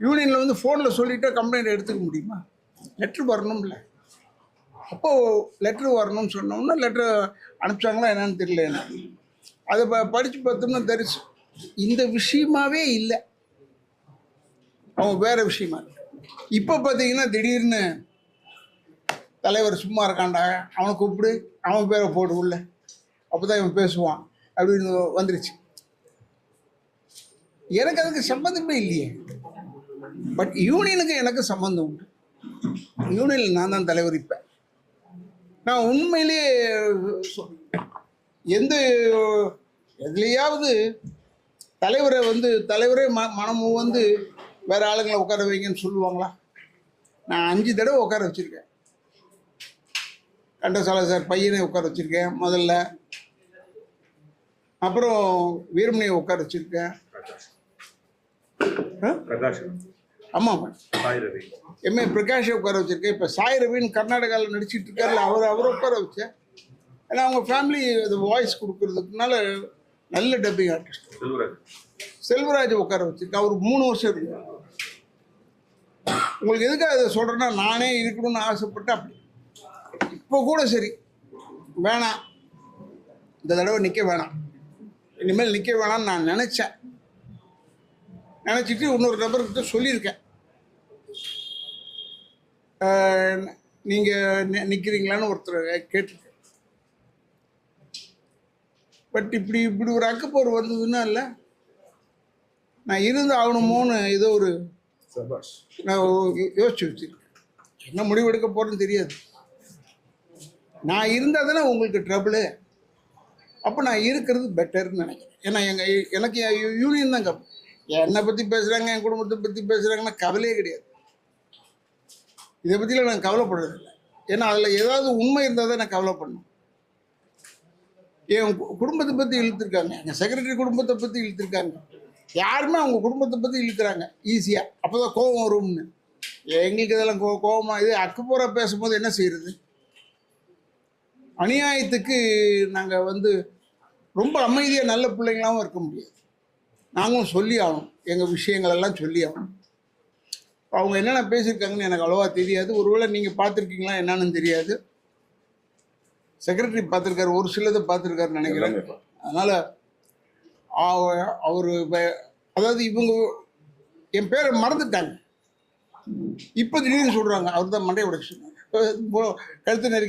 யூனியனில் வந்து ஃபோனில் சொல்லிவிட்டு கம்ப்ளைண்ட் எடுத்துக்க முடியுமா? லெட்ரு வரணும்ல. அப்போது லெட்ரு வரணும்னு சொன்னோம்னா லெட்ரு அனுப்பிச்சாங்களா என்னன்னு தெரியல எனக்கு. அதை ப படித்து பார்த்தோம்னா தெரிச்சு இந்த விஷயமாவே இல்லை. அவன் வேறு விஷயமா இருக்கு. இப்போ பார்த்தீங்கன்னா திடீர்னு தலைவர் சும்மா இருக்கான்டா. அவனை கூப்பிடு. அவன் பேரை போட்டு உள்ள. அப்போ தான் இவன் பேசுவான். அப்படின்னு வந்துருச்சு. எனக்கு அதுக்கு சம்மந்தமே இல்லையே. பட் யூனியனுக்கு எனக்கு சம்மந்தம் உண்டு. யூனியனில் நான் தான் தலைவர் இப்போ நான் உண்மையிலேயே. எந்த எதுலையாவது தலைவரை வந்து தலைவரே ம மனமும் வந்து வேற ஆளுங்களை உட்கார வைங்கன்னு சொல்லுவாங்களா? நான் அஞ்சு தடவை உட்கார வச்சுருக்கேன். கண்டசாலை சார் பையனை உட்கார வச்சுருக்கேன் முதல்ல. அப்புறம் வீரமணியை உட்கார வச்சுருக்கேன். பிரகாஷ். ஆமாம். சாய் ரவி எம்ஏ பிரகாஷை உட்கார வச்சிருக்கேன். இப்போ சாய் ரவின்னு கர்நாடகாவில் நடிச்சிட்டு இருக்காருல்ல அவர் அவரை உட்கார வச்சேன். ஏன்னா அவங்க ஃபேமிலி அது வாய்ஸ் கொடுக்கறதுக்குனால நல்ல டப்பிங் ஆர்டிஸ்ட் செல்வராஜ். செல்வராஜ் உட்கார வச்சிருக்கேன். அவர் மூணு வருஷம் இருக்கு. உங்களுக்கு எதுக்காக இதை சொல்கிறேன்னா நானே இருக்கணும்னு ஆசைப்பட்டு அப்படி. இப்போ கூட சரி. வேணாம். இந்த தடவை நிற்க வேணாம். இனிமேல் நிற்க வேணாம்னு நான் நினச்சேன். நினச்சிட்டு இன்னொரு நபர்கிட்ட சொல்லியிருக்கேன். நீங்கள் நிற்கிறீங்களான்னு ஒருத்தர் கேட்டிருக்கேன் பட் இப்படி இப்படி ஒரு அக்கப்போர் வந்ததுன்னா இல்லை? நான் இருந்து ஆகணுமோன்னு ஏதோ ஒரு நான் யோசிச்சு வச்சிருக்கேன். என்ன முடிவு எடுக்க போகிறேன்னு தெரியாது. நான் இருந்தால் தானே உங்களுக்கு ட்ரபிளு அப்போ நான் இருக்கிறது பெட்டர்னு நினைக்கிறேன். ஏன்னா எங்கள் எனக்கு என் யூனியன் தான் கப் என்னை பற்றி பேசுகிறாங்க என் குடும்பத்தை பற்றி பேசுகிறாங்கன்னா கவலையே கிடையாது. இதை பற்றிலாம் நான் கவலைப்படுறதில்லை. ஏன்னா அதில் ஏதாவது உண்மை இருந்தால் தான் நான் கவலைப்படணும். என் கு- குடும்பத்தை பற்றி இழுத்துருக்காங்க. எங்கள் செக்ரட்டரி குடும்பத்தை பற்றி இழுத்துருக்காங்க. யாருமே அவங்க குடும்பத்தை பற்றி இழுக்கிறாங்க. ஈஸியாக அப்போ தான் கோபம் வரும்னு. எங்களுக்கு இதெல்லாம் கோ கோபமாக இது அக்கப்போரா பேசும்போது என்ன செய்கிறது அநியாயத்துக்கு நாங்கள் வந்து ரொம்ப அமைதியாக நல்ல பிள்ளைங்களாவும் இருக்க முடியாது. நாங்களும் சொல்லி ஆகணும். எங்கள் விஷயங்களெல்லாம் சொல்லி ஆகணும். அவங்க என்னென்ன பேசியிருக்காங்கன்னு எனக்கு அவ்வளோவா தெரியாது. ஒருவேளை நீங்கள் பார்த்துருக்கீங்களா என்னன்னு தெரியாது. செக்ரட்டரி பார்த்துருக்காரு ஒரு சிலதை பார்த்துருக்காருன்னு நினைக்கிறேன். அதனால் அவர் அதாவது இவங்க என் பேரை மறந்துட்டாங்க. இப்போ திடீர்னு சொல்கிறாங்க அவர் தான் மண்டை உடைச்சு கழுத்து நெருக்கி